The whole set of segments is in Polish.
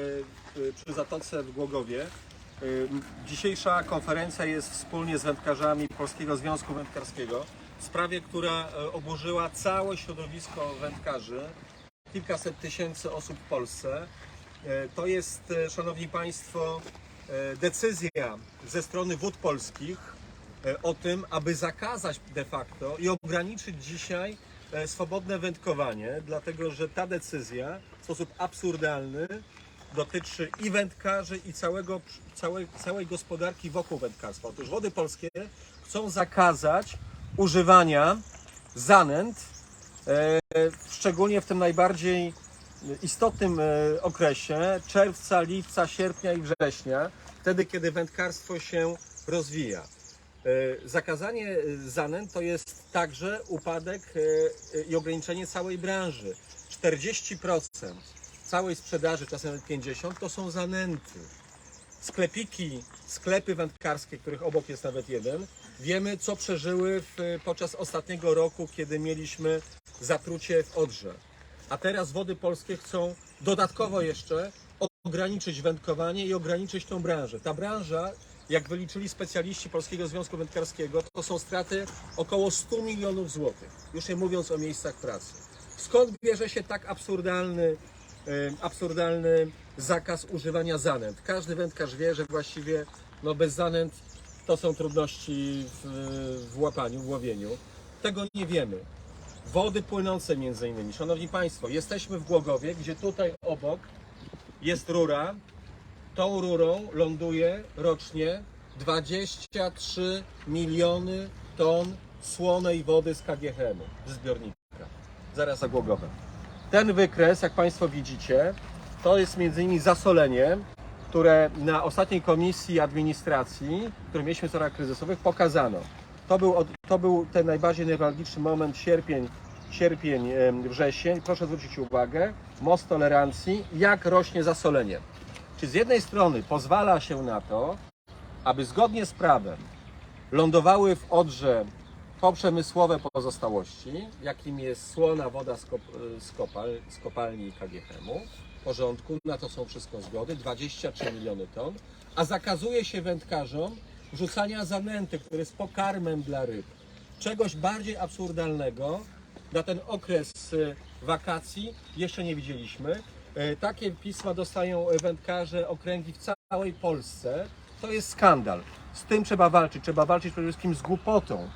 y, przy Zatoce w Głogowie. Y, Dzisiejsza konferencja jest wspólnie z wędkarzami Polskiego Związku Wędkarskiego w sprawie, która e, oburzyła całe środowisko wędkarzy, kilkaset tysięcy osób w Polsce. E, To jest, e, Szanowni Państwo, e, decyzja ze strony wód polskich e, o tym, aby zakazać de facto i ograniczyć dzisiaj e, swobodne wędkowanie, dlatego że ta decyzja w sposób absurdalny dotyczy i wędkarzy, i całego, całej, całej gospodarki wokół wędkarstwa. Otóż wody polskie chcą zakazać używania zanęt, e, szczególnie w tym najbardziej istotnym e, okresie czerwca, lipca, sierpnia i września, wtedy kiedy wędkarstwo się rozwija. E, Zakazanie zanęt to jest także upadek e, i ograniczenie całej branży. 40% całej sprzedaży, czasem nawet 50%, to są zanęty. Sklepiki, sklepy wędkarskie, których obok jest nawet jeden, wiemy co przeżyły w, podczas ostatniego roku, kiedy mieliśmy zatrucie w Odrze. A teraz wody polskie chcą dodatkowo jeszcze ograniczyć wędkowanie i ograniczyć tą branżę. Ta branża, jak wyliczyli specjaliści Polskiego Związku Wędkarskiego, to są straty około 100 milionów złotych, już nie mówiąc o miejscach pracy. Skąd bierze się tak absurdalny, absurdalny zakaz używania zanęt? Każdy wędkarz wie, że właściwie no bez zanęt to są trudności w, w łapaniu, w łowieniu. Tego nie wiemy. Wody płynące między innymi. Szanowni Państwo, jesteśmy w Głogowie, gdzie tutaj obok jest rura. Tą rurą ląduje rocznie 23 miliony ton słonej wody z KGHM-u, z zbiornika, zaraz za Głogowem. Ten wykres, jak Państwo widzicie, to jest między innymi zasolenie, które na ostatniej komisji administracji, w której mieliśmy w celach kryzysowych, pokazano. To był, to był ten najbardziej newralgiczny moment, sierpień, sierpień, wrzesień. Proszę zwrócić uwagę, most tolerancji, jak rośnie zasolenie. Czy z jednej strony pozwala się na to, aby zgodnie z prawem lądowały w Odrze poprzemysłowe pozostałości, jakim jest słona woda z, kop, z, kopal, z kopalni KGHM-u. W porządku, na to są wszystko zgody, 23 miliony ton, a zakazuje się wędkarzom wrzucania zanęty, które jest pokarmem dla ryb. Czegoś bardziej absurdalnego na ten okres y, wakacji jeszcze nie widzieliśmy. Y, Takie pisma dostają wędkarze okręgi w całej Polsce. To jest skandal. Z tym trzeba walczyć. Trzeba walczyć przede wszystkim z głupotą.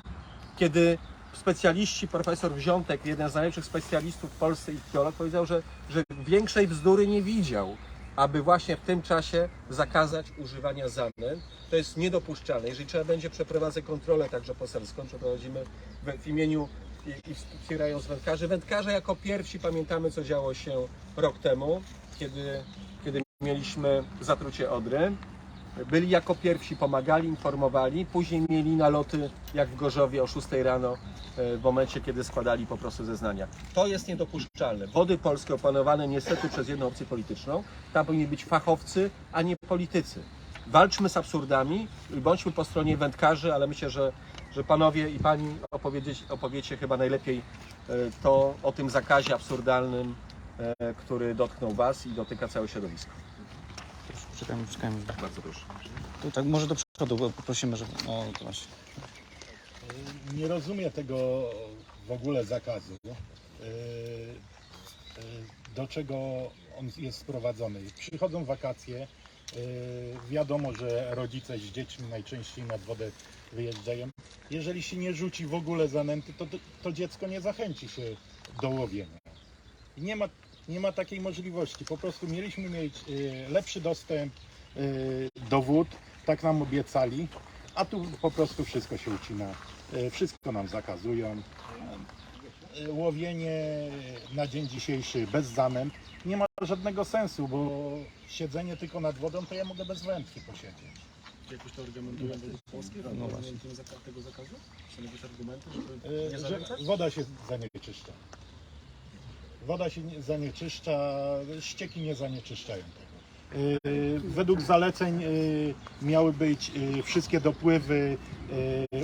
Kiedy specjaliści, profesor Wziątek, jeden z najlepszych specjalistów w Polsce i biolog, powiedział, że, że większej bzdury nie widział, aby właśnie w tym czasie zakazać używania zanęt. To jest niedopuszczalne. Jeżeli trzeba będzie przeprowadzać kontrolę także poselską, przeprowadzimy w, w imieniu i, i wspierając wędkarzy. Wędkarze jako pierwsi pamiętamy, co działo się rok temu, kiedy, kiedy mieliśmy zatrucie Odry. Byli jako pierwsi, pomagali, informowali. Później mieli naloty, jak w Gorzowie o 6 rano, e, w momencie, kiedy składali po prostu zeznania. To jest niedopuszczalne. Wody polskie opanowane niestety przez jedną opcję polityczną. Tam powinni być fachowcy, a nie politycy. Walczmy z absurdami i bądźmy po stronie wędkarzy, ale myślę, że, że panowie i pani opowiecie chyba najlepiej e, to o tym zakazie absurdalnym, e, który dotknął Was i dotyka całe środowisko. Czekajmy, czekajmy. Bardzo proszę. Tu tak może do przodu, bo poprosimy, żeby... O, to właśnie. Nie rozumiem tego w ogóle zakazu. Yy, yy, Do czego on jest sprowadzony? Przychodzą wakacje, yy, wiadomo, że rodzice z dziećmi najczęściej nad wodę wyjeżdżają. Jeżeli się nie rzuci w ogóle zanęty, to, to dziecko nie zachęci się do łowienia. I Nie ma, nie ma takiej możliwości. Po prostu mieliśmy mieć yy, lepszy dostęp yy, do wód, tak nam obiecali, a tu po prostu wszystko się ucina. E, Wszystko nam zakazują. Łowienie na dzień dzisiejszy bez zanęt nie ma żadnego sensu, bo siedzenie tylko nad wodą to ja mogę bez wędki posiedzieć. Jakoś to argumentują według Polski, No właśnie. tego zakazu? Są jakieś argumenty, żeby nie Że woda się zanieczyszcza. Woda się nie- zanieczyszcza, ścieki nie zanieczyszczają tego. E, Według zaleceń e, miały być e, wszystkie dopływy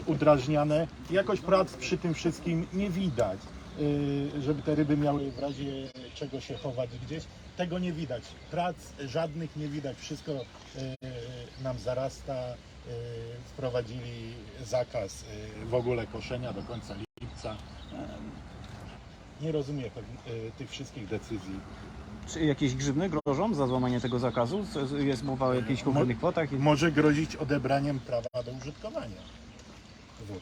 udrażniane. Jakoś prac przy tym wszystkim nie widać. y, żeby te ryby miały w razie czego się chować gdzieś. Tego nie widać. Prac żadnych nie widać. Wszystko y, nam zarasta. Y, Wprowadzili zakaz y, w ogóle koszenia do końca lipca. Nie rozumiem pew- y, tych wszystkich decyzji. Czy jakieś grzywny grożą za złamanie tego zakazu? Jest mowa o jakichś konkretnych kwotach? i- Może grozić odebraniem prawa do użytkowania wód.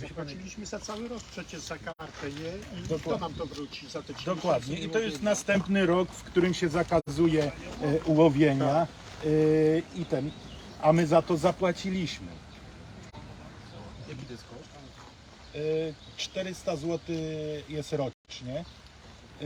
Zapłaciliśmy za cały rok przecież za kartę, nie? I Dokładnie. kto nam to wróci za te 30 Dokładnie. I to jest następny rok, w którym się zakazuje e, ułowienia e, i ten, a my za to zapłaciliśmy. Jaki to jest koszt? E, 400 zł jest rocznie. E,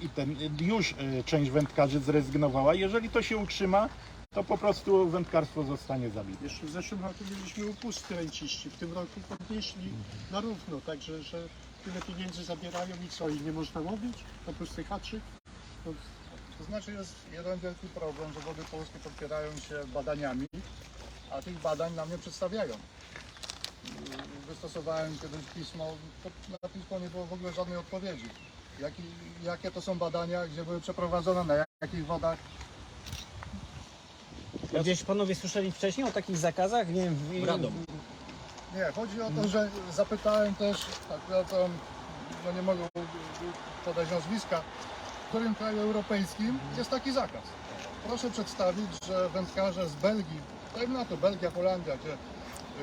I ten, już e, część wędkarzy zrezygnowała. Jeżeli to się utrzyma, to po prostu wędkarstwo zostanie zabite. Jeszcze w zeszłym roku mieliśmy upusty ręciści, w tym roku podnieśli na równo, także że tyle pieniędzy zabierają i co, i nie można łowić? Po pusty haczyk? To To znaczy jest jeden wielki problem, że wody polskie podpierają się badaniami, a tych badań nam nie przedstawiają. Wystosowałem kiedyś pismo, to na pismo nie było w ogóle żadnej odpowiedzi. Jaki, jakie to są badania, gdzie były przeprowadzone, na jakich wodach. Gdzieś panowie słyszeli wcześniej o takich zakazach? Nie wiem, w, Radom. Nie, chodzi o to, że zapytałem też, akurat on, no nie mogę podać nazwiska, w którym kraju europejskim jest taki zakaz. Proszę przedstawić, że wędkarze z Belgii, dajmy na to Belgia, Holandia, gdzie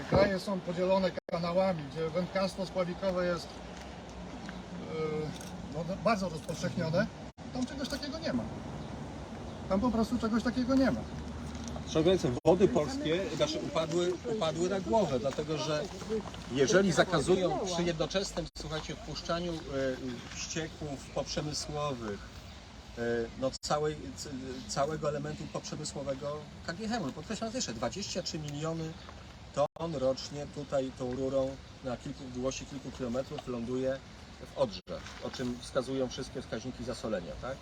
kraje są podzielone kanałami, gdzie wędkarstwo spławikowe jest yy, no, bardzo rozpowszechnione, tam czegoś takiego nie ma. Tam po prostu czegoś takiego nie ma. Szanowni wody polskie znaczy upadły, upadły na głowę, dlatego że jeżeli zakazują przy jednoczesnym, słuchajcie, wpuszczaniu e, ścieków poprzemysłowych, e, no całej, całego elementu poprzemysłowego KGHM, podkreślam jeszcze, 23 miliony ton rocznie tutaj tą rurą na kilku, długości kilku kilometrów ląduje w Odrze, o czym wskazują wszystkie wskaźniki zasolenia, tak?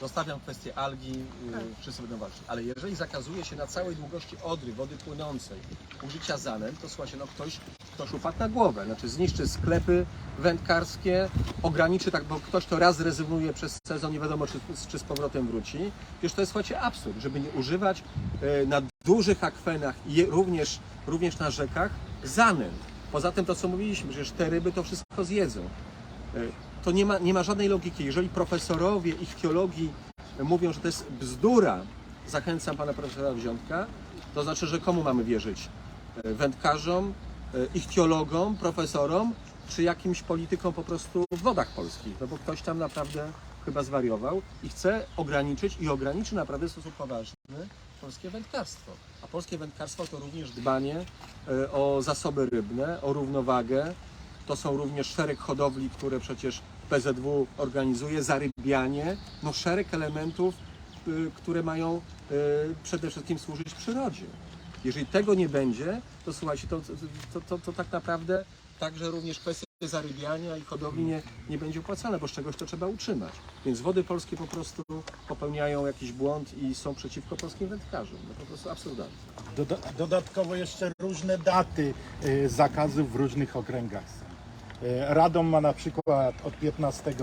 Zostawiam kwestię algi, yy, wszyscy będą walczyć. Ale jeżeli zakazuje się na całej długości Odry, wody płynącej, użycia zanem, to słuchajcie, no ktoś, ktoś upadł na głowę. Znaczy zniszczy sklepy wędkarskie, ograniczy tak, bo ktoś to raz zrezygnuje przez sezon, nie wiadomo czy, czy z powrotem wróci. Przecież to jest, słuchajcie, absurd, żeby nie używać yy, na dużych akwenach i również, również na rzekach zanem. Poza tym to, co mówiliśmy, że te ryby to wszystko zjedzą. Yy, to nie ma, nie ma żadnej logiki. Jeżeli profesorowie ichtiologii mówią, że to jest bzdura, zachęcam pana profesora Wziątka, to znaczy, że komu mamy wierzyć? E, Wędkarzom, ichtiologom, profesorom, czy jakimś politykom po prostu w wodach polskich? No bo ktoś tam naprawdę chyba zwariował i chce ograniczyć i ograniczy naprawdę w sposób poważny polskie wędkarstwo. A polskie wędkarstwo to również dbanie e, o zasoby rybne, o równowagę, to są również szereg hodowli, które przecież PZW organizuje, zarybianie, no szereg elementów, y, które mają przede wszystkim służyć przyrodzie. Jeżeli tego nie będzie, to słuchajcie, to, to, to, to tak naprawdę także również kwestia zarybiania i hodowli nie, nie będzie opłacalna, bo z czegoś to trzeba utrzymać. Więc wody polskie po prostu popełniają jakiś błąd i są przeciwko polskim wędkarzom. No po prostu absurdalne. Doda dodatkowo jeszcze różne daty y, zakazów w różnych okręgach Radom ma na przykład od 15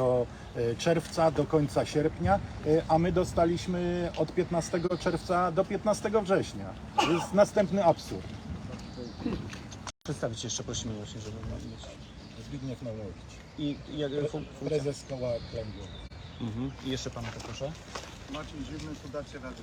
czerwca do końca sierpnia, y, a my dostaliśmy od 15 czerwca do 15 września. To jest następny absurd. Przedstawić jeszcze prosimy właśnie, żeby mieć. Zbigniew Nowowicz, I, i jak, fu- funkcja? prezes koła kręgu. Mhm. I jeszcze pana poproszę. Maciej Zimny, Fundacja Rady.